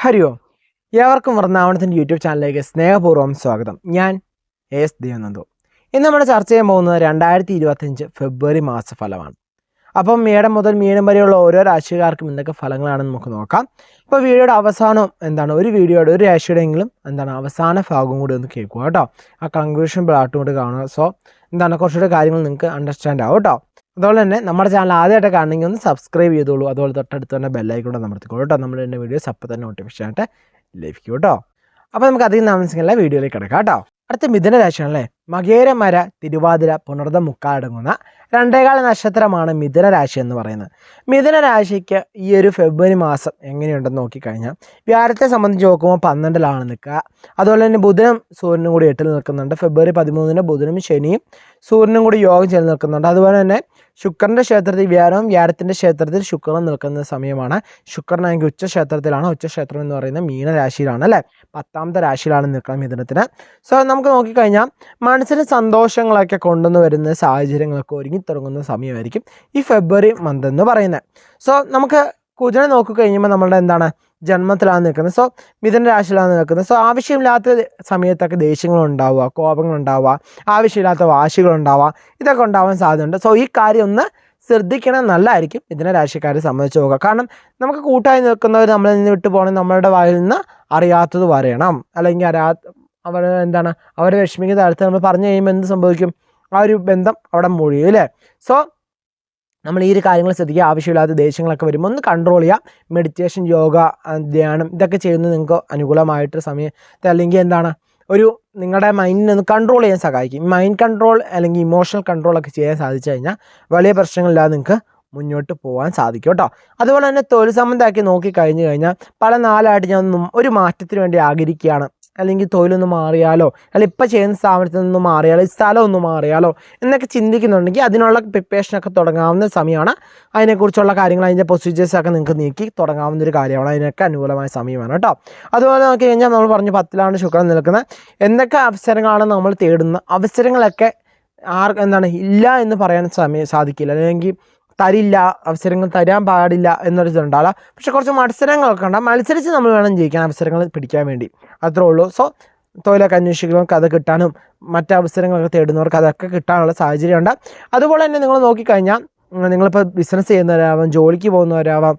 ഹരി ഓം ഏവർക്കും വൃന്ദാവനത്തിന്റെ യൂട്യൂബ് ചാനലിലേക്ക് സ്നേഹപൂർവം സ്വാഗതം. ഞാൻ എസ് ദേവനന്ദു ഇന്ന് നമ്മൾ ചർച്ച ചെയ്യാൻ പോകുന്നത് രണ്ടായിരത്തി ഇരുപത്തഞ്ച് ഫെബ്രുവരി മാസ ഫലമാണ് അപ്പം മേടം മുതൽ മീനം വരെയുള്ള ഓരോ രാശിക്കാർക്കും എന്തൊക്കെ ഫലങ്ങളാണെന്ന് നമുക്ക് നോക്കാം. ഇപ്പോൾ വീഡിയോയുടെ അവസാനം എന്താണ്? ഒരു വീഡിയോയുടെ ഒരു രാശിയുടെയെങ്കിലും എന്താണ് അവസാന ഭാഗം കൂടി ഒന്ന് കേൾക്കുക കേട്ടോ. ആ കൺക്ലൂഷൻ പ്ലാട്ടും കൂടി കാണുക. സോ എന്താണ്? കുറച്ചുകൂടി കാര്യങ്ങൾ നിങ്ങൾക്ക് അണ്ടർസ്റ്റാൻഡ് ആവും കേട്ടോ. അതുപോലെ തന്നെ നമ്മുടെ ചാനൽ ആദ്യമായിട്ട് കാണണമെങ്കിൽ ഒന്ന് സബ്സ്ക്രൈബ് ചെയ്തോളൂ. അതുപോലെ തൊട്ടടുത്ത് തന്നെ ബെല്ലൈക്കൂടെ അമർത്തിക്കോളൂ കേട്ടോ. നമ്മുടെ എന്റെ വീഡിയോസ് അപ്പോൾ തന്നെ നോട്ടിഫിക്കേഷൻ ആയിട്ട് ലഭിക്കും കേട്ടോ. അപ്പോൾ നമുക്ക് അധികം താമസിക്കുന്നില്ല വീഡിയോയിലേക്ക് കിടക്കാം കേട്ടോ. അടുത്ത മിഥുന രാശിയാണല്ലേ മകേരമര തിരുവാതിര പുണർദ മുക്കാടങ്ങുന്ന രണ്ടേകാല നക്ഷത്രമാണ് മിഥുന രാശി എന്ന് പറയുന്നത്. മിഥുന രാശിക്ക് ഈ ഒരു ഫെബ്രുവരി മാസം എങ്ങനെയുണ്ടെന്ന് നോക്കിക്കഴിഞ്ഞാൽ വ്യാഴത്തെ സംബന്ധിച്ച് നോക്കുമ്പോൾ പന്ത്രണ്ടിലാണ് നിൽക്കുക. അതുപോലെ തന്നെ ബുധനും സൂര്യനും കൂടി എട്ടിൽ നിൽക്കുന്നുണ്ട്. ഫെബ്രുവരി പതിമൂന്നിന് ബുധനും ശനിയും സൂര്യനും കൂടി യോഗം ചെയ്ത് നിൽക്കുന്നുണ്ട്. അതുപോലെ തന്നെ ശുക്രന്റെ ക്ഷേത്രത്തിൽ വ്യാഴവും വ്യാഴത്തിന്റെ ക്ഷേത്രത്തിൽ ശുക്രൻ നിൽക്കുന്ന സമയമാണ്. ശുക്രനാണെങ്കിൽ ഉച്ച ക്ഷേത്രം എന്ന് പറയുന്നത് മീനരാശിയിലാണ് അല്ലേ? പത്താമത്തെ രാശിയിലാണ് നിൽക്കുന്നത് മിഥുനത്തിന് സോ നമുക്ക് നോക്കിക്കഴിഞ്ഞാൽ മനസ്സിന് സന്തോഷങ്ങളൊക്കെ കൊണ്ടുവന്ന് വരുന്ന സാഹചര്യങ്ങളൊക്കെ ഒരുങ്ങി തുടങ്ങുന്ന സമയമായിരിക്കും ഈ ഫെബ്രുവരി മന്ത് എന്ന് പറയുന്നത്. സോ നമുക്ക് കുജനെ നോക്കിക്കഴിയുമ്പോൾ നമ്മളുടെ എന്താണ് ജന്മത്തിലാണ് നിൽക്കുന്നത്. സോ മിഥുന രാശിയിലാണ് നിൽക്കുന്നത്. സോ ആവശ്യമില്ലാത്ത സമയത്തൊക്കെ ദേഷ്യങ്ങളുണ്ടാവുക കോപങ്ങളുണ്ടാവുക ആവശ്യമില്ലാത്ത വാശികളുണ്ടാവുക ഇതൊക്കെ ഉണ്ടാവാൻ സാധ്യതയുണ്ട്. സോ ഈ കാര്യം ഒന്ന് ശ്രദ്ധിക്കണം. നല്ലതായിരിക്കും ഇതിനെ രാശിക്കാരെ സംബന്ധിച്ച് നോക്കുക. കാരണം നമുക്ക് കൂട്ടായി നിൽക്കുന്നവർ നമ്മളിൽ നിന്ന് വിട്ടു പോകണം നമ്മളുടെ വായിൽ നിന്ന് അറിയാത്തത് പറയണം അല്ലെങ്കിൽ അറിയാ അവർ എന്താണ് അവരെ വിഷമിക്കുന്ന തരത്തിൽ നമ്മൾ പറഞ്ഞു കഴിയുമ്പോൾ എന്ത് സംഭവിക്കും? ആ ഒരു ബന്ധം അവിടെ മുഴിയും അല്ലേ? സോ നമ്മൾ ഈ ഒരു കാര്യങ്ങൾ ശ്രദ്ധിക്കുക. ആവശ്യമില്ലാത്ത ദേഷ്യങ്ങളൊക്കെ വരുമ്പോൾ ഒന്ന് കൺട്രോൾ ചെയ്യുക. മെഡിറ്റേഷൻ യോഗ ധ്യാനം ഇതൊക്കെ ചെയ്യുന്നത് നിങ്ങൾക്ക് അനുകൂലമായിട്ട് സമയത്ത് അല്ലെങ്കിൽ എന്താണ്? ഒരു നിങ്ങളുടെ മൈൻഡിനെ ഒന്ന് കൺട്രോൾ ചെയ്യാൻ സഹായിക്കും. മൈൻഡ് കൺട്രോൾ അല്ലെങ്കിൽ ഇമോഷണൽ കൺട്രോൾ ഒക്കെ ചെയ്യാൻ സാധിച്ചു കഴിഞ്ഞാൽ വലിയ പ്രശ്നങ്ങളില്ലാതെ നിങ്ങൾക്ക് മുന്നോട്ട് പോകാൻ സാധിക്കും കേട്ടോ. അതുപോലെ തന്നെ തൊഴിൽ സംബന്ധമാക്കി നോക്കി കഴിഞ്ഞു കഴിഞ്ഞാൽ പല നാലായിട്ട് ഞാൻ ഒരു മാറ്റത്തിന് വേണ്ടി ആഗ്രഹിക്കുകയാണ്. അല്ലെങ്കിൽ തൊഴിലൊന്ന് മാറിയാലോ? അല്ലെങ്കിൽ ഇപ്പോൾ ചെയ്യുന്ന സ്ഥാപനത്തിൽ നിന്ന് മാറിയാലോ? ഈ സ്ഥലം ഒന്ന് മാറിയാലോ? എന്നൊക്കെ ചിന്തിക്കുന്നുണ്ടെങ്കിൽ അതിനുള്ള പ്രിപ്പറേഷനൊക്കെ തുടങ്ങാവുന്ന സമയമാണ്. അതിനെക്കുറിച്ചുള്ള കാര്യങ്ങൾ അതിന്റെ പ്രൊസീജിയേഴ്സൊക്കെ നിങ്ങൾക്ക് നീക്കി തുടങ്ങാവുന്ന ഒരു കാര്യമാണ്. അതിനൊക്കെ അനുകൂലമായ സമയമാണ് കേട്ടോ. അതുപോലെ നോക്കി കഴിഞ്ഞാൽ നമ്മൾ പറഞ്ഞു പത്തിലാണ് ശുക്രൻ നിൽക്കുന്നത്. എന്തൊക്കെ അവസരങ്ങളാണ് നമ്മൾ തേടുന്ന അവസരങ്ങളൊക്കെ ആർ എന്താണ് ഇല്ല എന്ന് പറയാൻ സമയം സാധിക്കില്ല. അല്ലെങ്കിൽ തരില്ല അവസരങ്ങൾ തരാൻ പാടില്ല എന്നൊരു ഇതുണ്ടാവില്ല പക്ഷെ കുറച്ച് മത്സരങ്ങളൊക്കെ ഉണ്ടാകും മത്സരിച്ച് നമ്മൾ വേണം ജയിക്കാൻ അവസരങ്ങൾ പിടിക്കാൻ വേണ്ടി. അത്രേ ഉള്ളൂ. സോ തൊഴിലൊക്കെ അന്വേഷിക്കുന്നവർക്ക് അത് കിട്ടാനും മറ്റ് അവസരങ്ങളൊക്കെ തേടുന്നവർക്ക് അതൊക്കെ കിട്ടാനുള്ള സാഹചര്യമുണ്ട്. അതുപോലെ തന്നെ നിങ്ങൾ നോക്കിക്കഴിഞ്ഞാൽ നിങ്ങളിപ്പോൾ ബിസിനസ് ചെയ്യുന്നവരാവാം ജോലിക്ക് പോകുന്നവരാവാം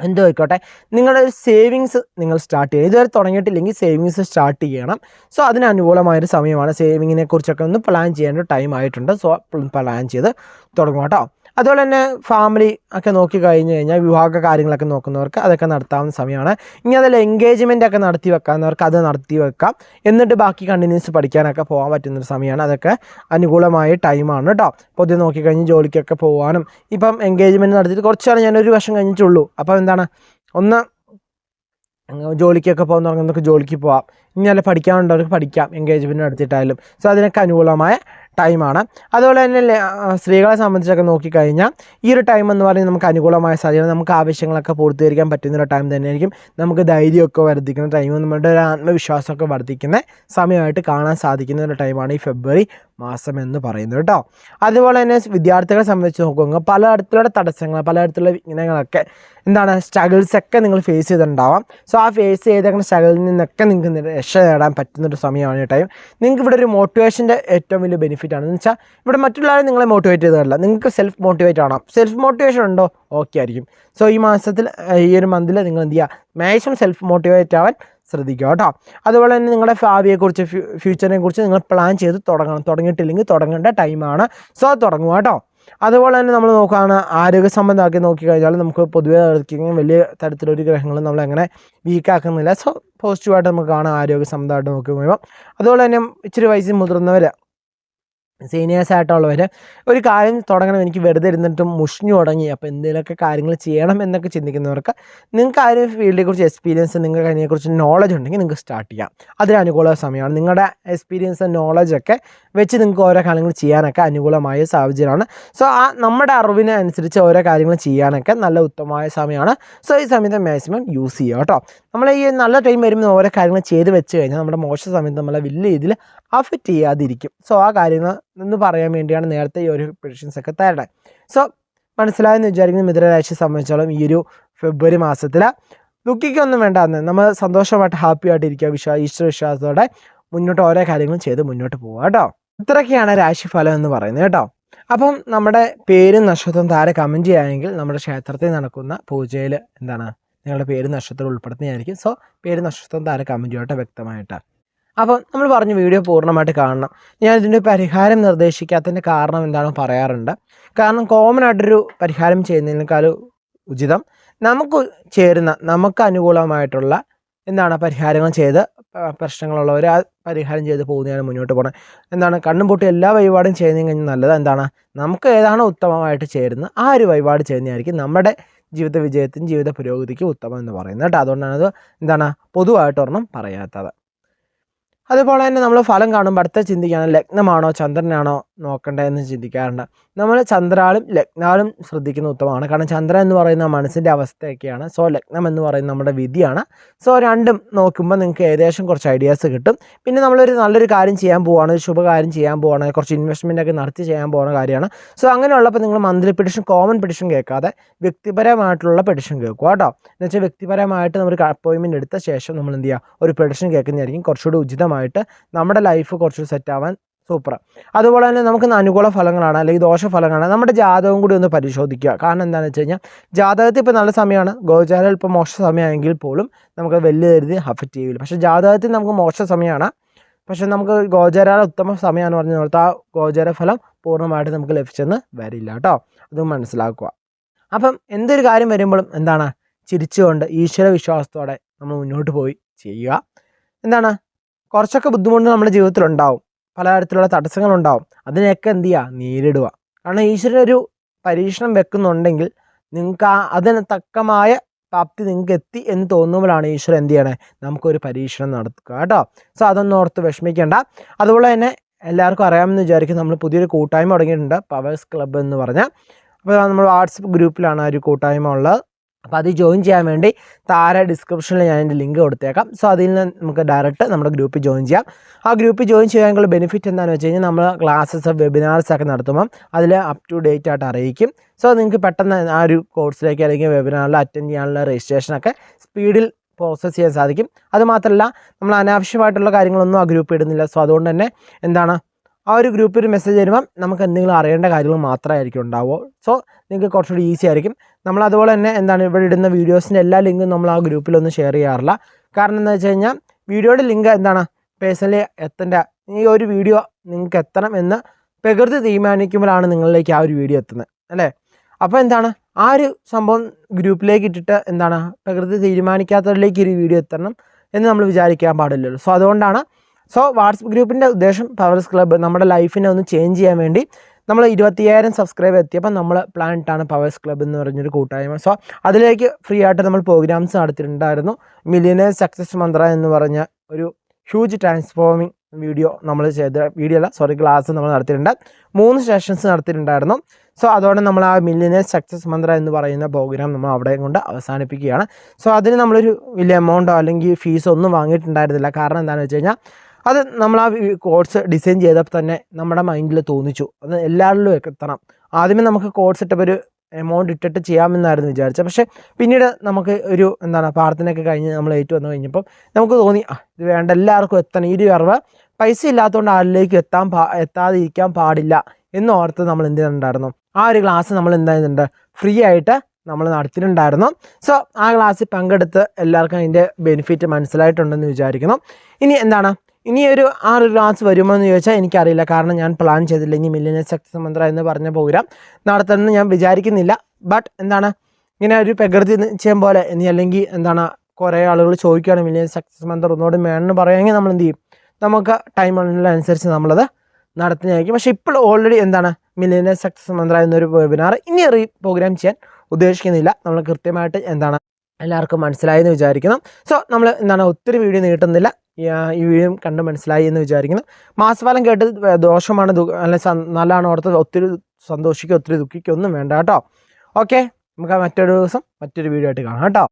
എന്തോ ആയിക്കോട്ടെ നിങ്ങളുടെ ഒരു സേവിങ്സ് നിങ്ങൾ സ്റ്റാർട്ട് ചെയ്യണം. ഇതുവരെ തുടങ്ങിയിട്ടില്ലെങ്കിൽ സേവിങ്സ് സ്റ്റാർട്ട് ചെയ്യണം. സോ അതിന് അനുകൂലമായൊരു സമയമാണ്. സേവിങ്ങിനെ കുറിച്ചൊക്കെ ഒന്ന് പ്ലാൻ ചെയ്യേണ്ട ടൈം ആയിട്ടുണ്ട്. സോ പ്ലാൻ ചെയ്ത് തുടങ്ങും കേട്ടോ അതുപോലെ തന്നെ ഫാമിലി ഒക്കെ നോക്കി കഴിഞ്ഞ് കഴിഞ്ഞാൽ വിവാഹ കാര്യങ്ങളൊക്കെ നോക്കുന്നവർക്ക് അതൊക്കെ നടത്താവുന്ന സമയമാണ് ഇനി അതിൽ എൻഗേജ്മെന്റ് ഒക്കെ നടത്തി വെക്കാവുന്നവർക്ക് അത് നടത്തി വെക്കാം. എന്നിട്ട് ബാക്കി കണ്ടിന്യൂസ് പഠിക്കാനൊക്കെ പോകാൻ പറ്റുന്നൊരു സമയമാണ് അതൊക്കെ അനുകൂലമായ ടൈമാണ് കേട്ടോ പൊതുവെ നോക്കിക്കഴിഞ്ഞ് ജോലിക്കൊക്കെ പോകാനും ഇപ്പം എൻഗേജ്മെന്റ് നടത്തിയിട്ട് കുറച്ചാണ് ഒരു വർഷം കഴിഞ്ഞിട്ടുള്ളൂ. അപ്പം എന്താണ്? ഒന്ന് ജോലിക്കൊക്കെ പോകുന്ന തുടങ്ങുന്നവർക്ക് ജോലിക്ക് പോവാം. ഇനി അല്ല പഠിക്കാനുള്ളവർക്ക് പഠിക്കാം. എൻഗേജ്മെന്റ് നടത്തിയിട്ടായാലും. സോ അതിനൊക്കെ അനുകൂലമായ ടൈമാണ്. അതുപോലെ തന്നെ സ്ത്രീകളെ സംബന്ധിച്ചൊക്കെ നോക്കിക്കഴിഞ്ഞാൽ ഈ ഒരു ടൈം എന്ന് പറയുന്നത് നമുക്ക് അനുകൂലമായ സാഹചര്യം നമുക്ക് ആവശ്യങ്ങളൊക്കെ പൂർത്തീകരിക്കാൻ പറ്റുന്ന ഒരു ടൈം തന്നെയായിരിക്കും. നമുക്ക് ധൈര്യമൊക്കെ വർദ്ധിക്കുന്ന ടൈമും നമ്മുടെ ഒരു ആത്മവിശ്വാസമൊക്കെ വർദ്ധിക്കുന്ന സമയമായിട്ട് കാണാൻ സാധിക്കുന്ന ഒരു ടൈമാണ് ഈ ഫെബ്രുവരി മാസം എന്ന് പറയുന്നത് കേട്ടോ. അതുപോലെ തന്നെ വിദ്യാർത്ഥികളെ സംബന്ധിച്ച് നോക്കുമ്പോൾ പലതരത്തിലുള്ള തടസ്സങ്ങൾ പലതരത്തിലുള്ള വിഘ്നങ്ങളൊക്കെ എന്താണ് സ്ട്രഗിൾസ് ഒക്കെ നിങ്ങൾ ഫേസ് ചെയ്തിട്ടുണ്ടാവാം. സോ ആ ഫേസ് ചെയ്തേക്കുന്ന സ്ട്രഗിളിൽ നിന്നൊക്കെ നിങ്ങൾക്ക് രക്ഷ നേടാൻ പറ്റുന്നൊരു സമയമാണ് ഈ ടൈം നിങ്ങൾക്ക് ഇവിടെ ഒരു മോട്ടിവേഷന്റെ ഏറ്റവും വലിയ ബെനിഫിറ്റ് ആണ്. എന്ന് വെച്ചാൽ ഇവിടെ മറ്റുള്ളവരെ നിങ്ങളെ മോട്ടിവേറ്റ് ചെയ്തതല്ല. നിങ്ങൾക്ക് സെൽഫ് മോട്ടിവേറ്റ് ആണോ സെൽഫ് മോട്ടിവേഷൻ ഉണ്ടോ? ഓക്കെ ആയിരിക്കും. സോ ഈ മാസത്തിൽ ഈ ഒരു മന്തിൽ നിങ്ങൾ എന്ത് ചെയ്യുക? മാക്സിമം സെൽഫ് മോട്ടിവേറ്റ് ആവാൻ ശ്രദ്ധിക്കുക കേട്ടോ. അതുപോലെ തന്നെ നിങ്ങളുടെ ഭാവിയെക്കുറിച്ച് ഫ്യൂ ഫ്യൂച്ചറിനെ കുറിച്ച് നിങ്ങൾ പ്ലാൻ ചെയ്ത് തുടങ്ങണം. തുടങ്ങിയിട്ടില്ലെങ്കിൽ തുടങ്ങേണ്ട ടൈമാണ് സോ തുടങ്ങുക കേട്ടോ. അതുപോലെ തന്നെ നമ്മൾ നോക്കുകയാണ് ആരോഗ്യ സംബന്ധമാക്കി നോക്കിക്കഴിഞ്ഞാൽ നമുക്ക് പൊതുവേ വലിയ തരത്തിലൊരു ഗ്രഹങ്ങളും നമ്മൾ അങ്ങനെ വീക്കാക്കുന്നില്ല സോ പോസിറ്റീവായിട്ട് നമുക്ക് കാണാം ആരോഗ്യ സംബന്ധമായിട്ട് നോക്കി കഴിയുമ്പോൾ അതുപോലെ തന്നെ ഇച്ചിരി വയസ്സിൽ മുതിർന്നവർ സീനിയേഴ്സ് ആയിട്ടുള്ളവർ ഒരു കാര്യം തുടങ്ങണം എനിക്ക് വെറുതെ ഇരുന്നിട്ട് മുഷിഞ്ഞു തുടങ്ങി അപ്പോൾ എന്തെങ്കിലുമൊക്കെ കാര്യങ്ങൾ ചെയ്യണം എന്നൊക്കെ ചിന്തിക്കുന്നവർക്ക് നിങ്ങൾക്ക് ആ ഒരു ഫീൽഡിനെ കുറിച്ച് എക്സ്പീരിയൻസ് നിങ്ങൾക്ക് അതിനെക്കുറിച്ച് നോളജ് ഉണ്ടെങ്കിൽ നിങ്ങൾക്ക് സ്റ്റാർട്ട് ചെയ്യാം. അതിന് അനുകൂല സമയമാണ്. നിങ്ങളുടെ എക്സ്പീരിയൻസ് നോളജൊക്കെ വെച്ച് നിങ്ങൾക്ക് ഓരോ കാര്യങ്ങൾ ചെയ്യാനൊക്കെ അനുകൂലമായ സാഹചര്യമാണ്. സോ ആ നമ്മുടെ അറിവിനനുസരിച്ച് ഓരോ കാര്യങ്ങൾ ചെയ്യാനൊക്കെ നല്ല ഉത്തമമായ സമയമാണ്. സോ ഈ സമയത്ത് മാക്സിമം യൂസ് ചെയ്യുക കേട്ടോ. നമ്മൾ ഈ നല്ല ടൈം വരുമ്പോൾ ഓരോ കാര്യങ്ങൾ ചെയ്ത് വെച്ച് കഴിഞ്ഞാൽ നമ്മുടെ മോശ സമയത്ത് നമ്മളെ വലിയ രീതിയിൽ അഫക്റ്റ് ചെയ്യാതിരിക്കും. സോ ആ കാര്യങ്ങൾ എന്ന് പറയാൻ വേണ്ടിയാണ് നേരത്തെ ഈ ഒരു ഒക്കെ തരണത് സോ മനസ്സിലായെന്ന് വിചാരിക്കുന്ന മിഥുനരാശിയെ സംബന്ധിച്ചോളം ഈ ഒരു ഫെബ്രുവരി മാസത്തിൽ ദുഃഖിക്കൊന്നും വേണ്ട എന്ന്. നമ്മൾ സന്തോഷമായിട്ട് ഹാപ്പി ആയിട്ട് ഇരിക്കുക വിശ്വാ ഈശ്വര വിശ്വാസത്തോടെ മുന്നോട്ട് ഓരോ കാര്യങ്ങളും ചെയ്ത് മുന്നോട്ട് പോവുക കേട്ടോ. ഇത്രയൊക്കെയാണ് രാശിഫലം എന്ന് പറയുന്നത് കേട്ടോ. അപ്പം നമ്മുടെ പേരും നക്ഷത്രവും താരെ കമന്റ് ചെയ്യുകയാണെങ്കിൽ നമ്മുടെ ക്ഷേത്രത്തിൽ നടക്കുന്ന പൂജയിൽ എന്താണ്? നിങ്ങളുടെ പേര് നക്ഷത്രം ഉൾപ്പെടുത്തുന്നതായിരിക്കും. സോ പേര് നക്ഷത്രം താരം കമന്റ് ചെയ്യട്ടെ വ്യക്തമായിട്ട്. അപ്പോൾ നമ്മൾ പറഞ്ഞ വീഡിയോ പൂർണമായിട്ട് കാണണം. ഞാൻ ഇതിന്റെ പരിഹാരം നിർദ്ദേശിക്കാത്തതിന്റെ കാരണം എന്താണെന്ന് പറയാറുണ്ട്. കാരണം കോമൺ ആയിട്ടൊരു പരിഹാരം ചെയ്യുന്നതിനേക്കാളും ഉചിതം നമുക്ക് ചേരുന്ന നമുക്ക് അനുകൂലമായിട്ടുള്ള എന്താണ് പരിഹാരങ്ങൾ ചെയ്ത് പ്രശ്നങ്ങളുള്ളവർ ആ പരിഹാരം ചെയ്ത് പോകുന്നതിന് മുന്നോട്ട് പോകണം എന്താണ് കണ്ണും പൊട്ടി എല്ലാ വഴിപാടും ചെയ്യുന്നതിന് കഴിഞ്ഞാൽ നല്ലത് എന്താണ്? നമുക്ക് ഏതാണ് ഉത്തമമായിട്ട് ചേരുന്നത്? ആ ഒരു വഴിപാട് ചെയ്യുന്നതായിരിക്കും നമ്മുടെ ജീവിത വിജയത്തിനും ജീവിത പുരോഗതിക്കും ഉത്തമം എന്ന് പറയുന്നത് കേട്ടോ. അതുകൊണ്ടാണ് അത് എന്താണ് പൊതുവായിട്ടൊരെണ്ണം പറയാത്തത്. അതുപോലെ തന്നെ നമ്മൾ ഫലം കാണുമ്പോൾ അടുത്ത ചിന്തിക്കുകയാണ് ലഗ്നമാണോ ചന്ദ്രനാണോ നോക്കേണ്ടതെന്ന് ചിന്തിക്കാറുണ്ട്. നമ്മൾ ചന്ദ്രാളും ലഗ്നാളും ശ്രദ്ധിക്കുന്ന ഉത്തമമാണ്. കാരണം ചന്ദ്രൻ എന്ന് പറയുന്ന മനസ്സിന്റെ അവസ്ഥയൊക്കെയാണ്. സോ ലഗ്നം എന്ന് പറയുന്നത് നമ്മുടെ വിധിയാണ്. സോ രണ്ടും നോക്കുമ്പോൾ നിങ്ങൾക്ക് ഏകദേശം കുറച്ച് ഐഡിയാസ് കിട്ടും. പിന്നെ നമ്മളൊരു നല്ലൊരു കാര്യം ചെയ്യാൻ പോവുകയാണ് ഒരു ശുഭകാര്യം ചെയ്യാൻ പോവുകയാണ് കുറച്ച് ഇൻവെസ്റ്റ്മെന്റ് ഒക്കെ നടത്തി ചെയ്യാൻ പോകുന്ന കാര്യമാണ്. സോ അങ്ങനെയുള്ളപ്പോൾ നിങ്ങൾ മന്ത്ലി പെഡിഷൻ കോമൺ പെഡിഷൻ കേൾക്കാതെ വ്യക്തിപരമായിട്ടുള്ള പെഡിഷൻ കേൾക്കുക കേട്ടോ. എന്ന് വെച്ചാൽ വ്യക്തിപരമായിട്ട് നമ്മൾ അപ്പോയിൻമെന്റ് എടുത്ത ശേഷം നമ്മൾ എന്ത് ചെയ്യുക? ഒരു പെഡിഷൻ കേൾക്കുന്നതായിരിക്കും കുറച്ചുകൂടി ഉചിതമായിട്ട് നമ്മുടെ ലൈഫ് കുറച്ചുകൂടി സെറ്റ് ആവാൻ സൂപ്പർ. അതുപോലെ തന്നെ നമുക്ക് അനുകൂല ഫലങ്ങളാണ് അല്ലെങ്കിൽ ദോഷ ഫലങ്ങളാണ് നമ്മുടെ ജാതകം കൂടി ഒന്ന് പരിശോധിക്കുക. കാരണം എന്താണെന്ന് വെച്ച് കഴിഞ്ഞാൽ ജാതകത്തിൽ ഇപ്പോൾ നല്ല സമയമാണ്. ഗോചാരം ഇപ്പോൾ മോശ സമയമാണെങ്കിൽ പോലും നമുക്ക് വലിയ കരുതി അഫക്റ്റ് ചെയ്യില്ല പക്ഷേ ജാതകത്തിൽ നമുക്ക് മോശ സമയമാണ്. പക്ഷെ നമുക്ക് ഗോചര ഉത്തമ സമയമാണ് പറഞ്ഞ പോലത്തെ ആ ഗോചാര ഫലം പൂർണമായിട്ട് നമുക്ക് ലഭിച്ചെന്ന് വരില്ല കേട്ടോ. അതും മനസ്സിലാക്കുക. അപ്പം എന്തൊരു കാര്യം വരുമ്പോഴും എന്താണ്? ചിരിച്ചുകൊണ്ട് ഈശ്വര വിശ്വാസത്തോടെ നമ്മൾ മുന്നോട്ട് പോയി ചെയ്യുക. എന്താണ്? കുറച്ചൊക്കെ ബുദ്ധിമുട്ട് നമ്മുടെ ജീവിതത്തിൽ ഉണ്ടാവും. പലതരത്തിലുള്ള തടസ്സങ്ങളുണ്ടാവും. അതിനെയൊക്കെ എന്ത് ചെയ്യുക? നേരിടുക. കാരണം ഈശ്വരൻ ഒരു പരീക്ഷണം വെക്കുന്നുണ്ടെങ്കിൽ നിങ്ങൾക്ക് ആ അതിന് തക്കമായ പ്രാപ്തി നിങ്ങൾക്ക് എത്തി എന്ന് തോന്നുമ്പോഴാണ് ഈശ്വരൻ എന്ത് ചെയ്യണേ? നമുക്കൊരു പരീക്ഷണം നടത്തുക കേട്ടോ. സോ അതൊന്നും ഓർത്ത് വിഷമിക്കേണ്ട. അതുപോലെ തന്നെ എല്ലാവർക്കും അറിയാമെന്ന് വിചാരിക്കും നമ്മൾ പുതിയൊരു കൂട്ടായ്മ തുടങ്ങിയിട്ടുണ്ട്. പവേഴ്സ് ക്ലബ്ബ് എന്ന് പറഞ്ഞാൽ അപ്പോൾ നമ്മൾ വാട്സപ്പ് ഗ്രൂപ്പിലാണ് ആ ഒരു കൂട്ടായ്മ ഉള്ളത്. അപ്പോൾ അത് ജോയിൻ ചെയ്യാൻ വേണ്ടി താഴെ ഡിസ്ക്രിപ്ഷനിൽ ഞാൻ എന്റെ ലിങ്ക് കൊടുത്തേക്കാം. സോ അതിൽ നിന്ന് നമുക്ക് ഡയറക്റ്റ് നമ്മുടെ ഗ്രൂപ്പിൽ ജോയിൻ ചെയ്യാം. ആ ഗ്രൂപ്പിൽ ജോയിൻ ചെയ്യാനുള്ള ബെനിഫിറ്റ് എന്താണെന്ന് വെച്ച് കഴിഞ്ഞാൽ നമ്മൾ ക്ലാസ്സസ് വെബിനാർസ് ഒക്കെ നടത്തുമ്പം അതിൽ അപ് ടു ഡേറ്റ് ആയിട്ട് അറിയിക്കും. സോ നിങ്ങൾക്ക് പെട്ടെന്ന് ആ ഒരു കോഴ്സിലേക്ക് അല്ലെങ്കിൽ വെബിനാറിൽ അറ്റൻഡ് ചെയ്യാനുള്ള രജിസ്ട്രേഷനൊക്കെ സ്പീഡിൽ പ്രോസസ്സ് ചെയ്യാൻ സാധിക്കും. അതുമാത്രമല്ല നമ്മൾ അനാവശ്യമായിട്ടുള്ള കാര്യങ്ങളൊന്നും ആ ഗ്രൂപ്പ് ഇടുന്നില്ല. സോ അതുകൊണ്ട് തന്നെ എന്താണ് ആ ഒരു ഗ്രൂപ്പിൽ മെസ്സേജ് വരുമ്പം നമുക്ക് എന്തെങ്കിലും അറിയേണ്ട കാര്യങ്ങൾ മാത്രമായിരിക്കും ഉണ്ടാവുക. സോ നിങ്ങൾക്ക് കുറച്ചുകൂടി ഈസി ആയിരിക്കും. നമ്മൾ അതുപോലെ തന്നെ എന്താണ് ഇവിടെ ഇടുന്ന വീഡിയോസിന്റെ എല്ലാ ലിങ്കും നമ്മൾ ആ ഗ്രൂപ്പിലൊന്നും ഷെയർ ചെയ്യാറില്ല. കാരണം എന്താ വെച്ച് കഴിഞ്ഞാൽ വീഡിയോയുടെ ലിങ്ക് എന്താണ്? പേഴ്സണലി എത്തേണ്ട ഈ ഒരു വീഡിയോ നിങ്ങൾക്ക് എത്തണം എന്ന് പ്രകൃതി തീരുമാനിക്കുമ്പോഴാണ് നിങ്ങളിലേക്ക് ആ ഒരു വീഡിയോ എത്തുന്നത്. അല്ലേ? അപ്പോൾ എന്താണ്? ആ ഒരു സംഭവം ഗ്രൂപ്പിലേക്ക് ഇട്ടിട്ട് എന്താണ്? പ്രകൃതി തീരുമാനിക്കാത്തവരിലേക്ക് ഒരു വീഡിയോ എത്തണം എന്ന് നമ്മൾ വിചാരിക്കാൻ പാടില്ലല്ലോ. സോ അതുകൊണ്ടാണ് സോ വാട്സപ്പ് ഗ്രൂപ്പിന്റെ ഉദ്ദേശം പവേഴ്സ് ക്ലബ്ബ് നമ്മുടെ ലൈഫിനെ ഒന്ന് ചേഞ്ച് ചെയ്യാൻ വേണ്ടി നമ്മൾ ഇരുപത്തിയായിരം സബ്സ്ക്രൈബ് എത്തിയപ്പോൾ നമ്മൾ ഇട്ടാണ് പവേഴ്സ് ക്ലബ്ബ് എന്ന് പറഞ്ഞൊരു കൂട്ടായ്മ. സോ അതിലേക്ക് ഫ്രീ ആയിട്ട് നമ്മൾ പ്രോഗ്രാംസ് നടത്തിയിട്ടുണ്ടായിരുന്നു. മില്ലിയനേഴ്സ് സക്സസ് മന്ത്ര എന്ന് പറഞ്ഞ ഒരു ഹ്യൂജ് ട്രാൻസ്ഫോമിങ് വീഡിയോ നമ്മൾ ചെയ്ത വീഡിയോ അല്ല സോറി ക്ലാസ് നമ്മൾ നടത്തിയിട്ടുണ്ട്. മൂന്ന് സെഷൻസ് നടത്തിയിട്ടുണ്ടായിരുന്നു. സോ അതോടെ നമ്മൾ ആ മില്ലിയനേഴ്സ് സക്സസ് മന്ത്ര എന്ന് പറയുന്ന പ്രോഗ്രാം നമ്മൾ അവിടെ കൊണ്ട് അവസാനിപ്പിക്കുകയാണ്. സോ അതിന് നമ്മളൊരു വലിയ എമൗണ്ടോ അല്ലെങ്കിൽ ഫീസോ ഒന്നും വാങ്ങിയിട്ടുണ്ടായിരുന്നില്ല. കാരണം എന്താണെന്ന് വെച്ച് കഴിഞ്ഞാൽ അത് നമ്മൾ ആ കോഴ്സ് ഡിസൈൻ ചെയ്തപ്പോൾ തന്നെ നമ്മുടെ മൈൻഡിൽ തോന്നിച്ചു. അത് എല്ലാവരിലും എത്തണം. ആദ്യമേ നമുക്ക് കോഴ്സ് ഇട്ടപ്പോൾ ഒരു എമൗണ്ട് ഇട്ടിട്ട് ചെയ്യാമെന്നായിരുന്നു വിചാരിച്ചത്. പക്ഷേ പിന്നീട് നമുക്ക് ഒരു എന്താണ് പ്രാർത്ഥനയൊക്കെ കഴിഞ്ഞ് നമ്മൾ ഏറ്റു വന്നു കഴിഞ്ഞപ്പം നമുക്ക് തോന്നി ആ ഇത് വേണ്ട. എല്ലാവർക്കും എത്തണം. ഈ ഒരു അറിവ് പൈസ ഇല്ലാത്തതുകൊണ്ട് ആരിലേക്ക് എത്താൻ പാ എത്താതെ ഇരിക്കാൻ പാടില്ല എന്നോർത്ത് നമ്മൾ എന്ത് ചെയ്യുന്നുണ്ടായിരുന്നു ആ ഒരു ക്ലാസ് നമ്മൾ എന്ത് ചെയ്യുന്നുണ്ട് ഫ്രീ ആയിട്ട് നമ്മൾ നടത്തിയിട്ടുണ്ടായിരുന്നു. സോ ആ ക്ലാസ്സിൽ പങ്കെടുത്ത് എല്ലാവർക്കും അതിന്റെ ബെനിഫിറ്റ് മനസ്സിലായിട്ടുണ്ടെന്ന് വിചാരിക്കുന്നു. ഇനി എന്താണ്? ഇനി ഒരു ആ ഒരു ക്ലാസ് വരുമോ എന്ന് ചോദിച്ചാൽ എനിക്കറിയില്ല. കാരണം ഞാൻ പ്ലാൻ ചെയ്തില്ല. ഇനി മില്ലിയൻ സക്സസ് മന്ത്ര എന്ന് പറഞ്ഞ പ്രോഗ്രാം നടത്തണമെന്ന് ഞാൻ വിചാരിക്കുന്നില്ല. ബട്ട് എന്താണ്? ഇങ്ങനെ ഒരു പ്രകൃതി നിശ്ചയം പോലെ ഇനി അല്ലെങ്കിൽ എന്താണ് കുറേ ആളുകൾ ചോദിക്കുകയാണ് മില്ലിയൻ സക്സസ് മന്ത്ര ഒന്നുകൂടി വേണമെന്ന് പറയുമെങ്കിൽ നമ്മൾ എന്ത് ചെയ്യും? നമുക്ക് ടൈം അനുസരിച്ച് നമ്മളത് നടത്തുന്നതായിരിക്കും. പക്ഷേ ഇപ്പോൾ ഓൾറെഡി എന്താണ്? മില്ലിയൻ സക്സസ് മന്ത്ര എന്നൊരു വെബിനാർ ഇനി റീ പ്രോഗ്രാം ചെയ്യാൻ ഉദ്ദേശിക്കുന്നില്ല. നമ്മൾ കൃത്യമായിട്ട് എന്താണ് എല്ലാവർക്കും മനസ്സിലായെന്ന് വിചാരിക്കണം സോ നമ്മൾ എന്താണ്? ഒത്തിരി വീഡിയോ നീട്ടുന്നില്ല. ഈ, വീഡിയോ കണ്ട് മനസ്സിലായി എന്ന് വിചാരിക്കുന്നു. മാസഫലം കേട്ട് ദോഷമാണ് അല്ല നല്ലതാണ് ഓർത്ത് ഒത്തിരി സന്തോഷിക്കുക ഒത്തിരി ദുഃഖിക്കുക ഒന്നും വേണ്ട കേട്ടോ. ഓക്കെ നമുക്ക് മറ്റൊരു ദിവസം മറ്റൊരു വീഡിയോ ആയിട്ട് കാണാം കേട്ടോ.